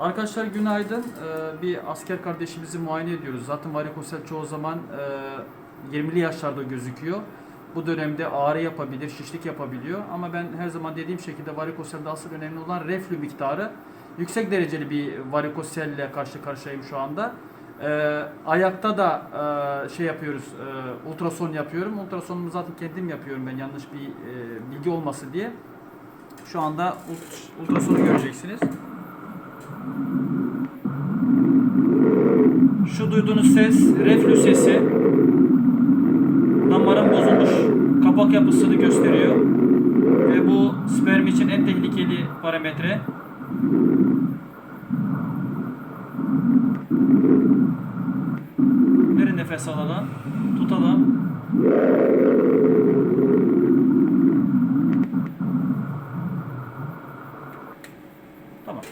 Arkadaşlar günaydın. Ee, bir asker kardeşimizi muayene ediyoruz. Zaten varikosel çoğu zaman e, 20'li yaşlarda gözüküyor. Bu dönemde ağrı yapabilir, şişlik yapabiliyor. Ama ben her zaman dediğim şekilde varikoselde asıl önemli olan reflü miktarı. Yüksek dereceli bir varikoselle karşı karşıyayım şu anda. Ee, ayakta da e, şey yapıyoruz, e, ultrason yapıyorum. Ultrasonumu zaten kendim yapıyorum ben yanlış bir e, bilgi olması diye. Şu anda ult- ultrasonu göreceksiniz. Şu duyduğunuz ses reflü sesi. Damarın bozulmuş kapak yapısını gösteriyor. Ve bu sperm için en tehlikeli parametre. Derin nefes alalım. Tutalım. Tamam.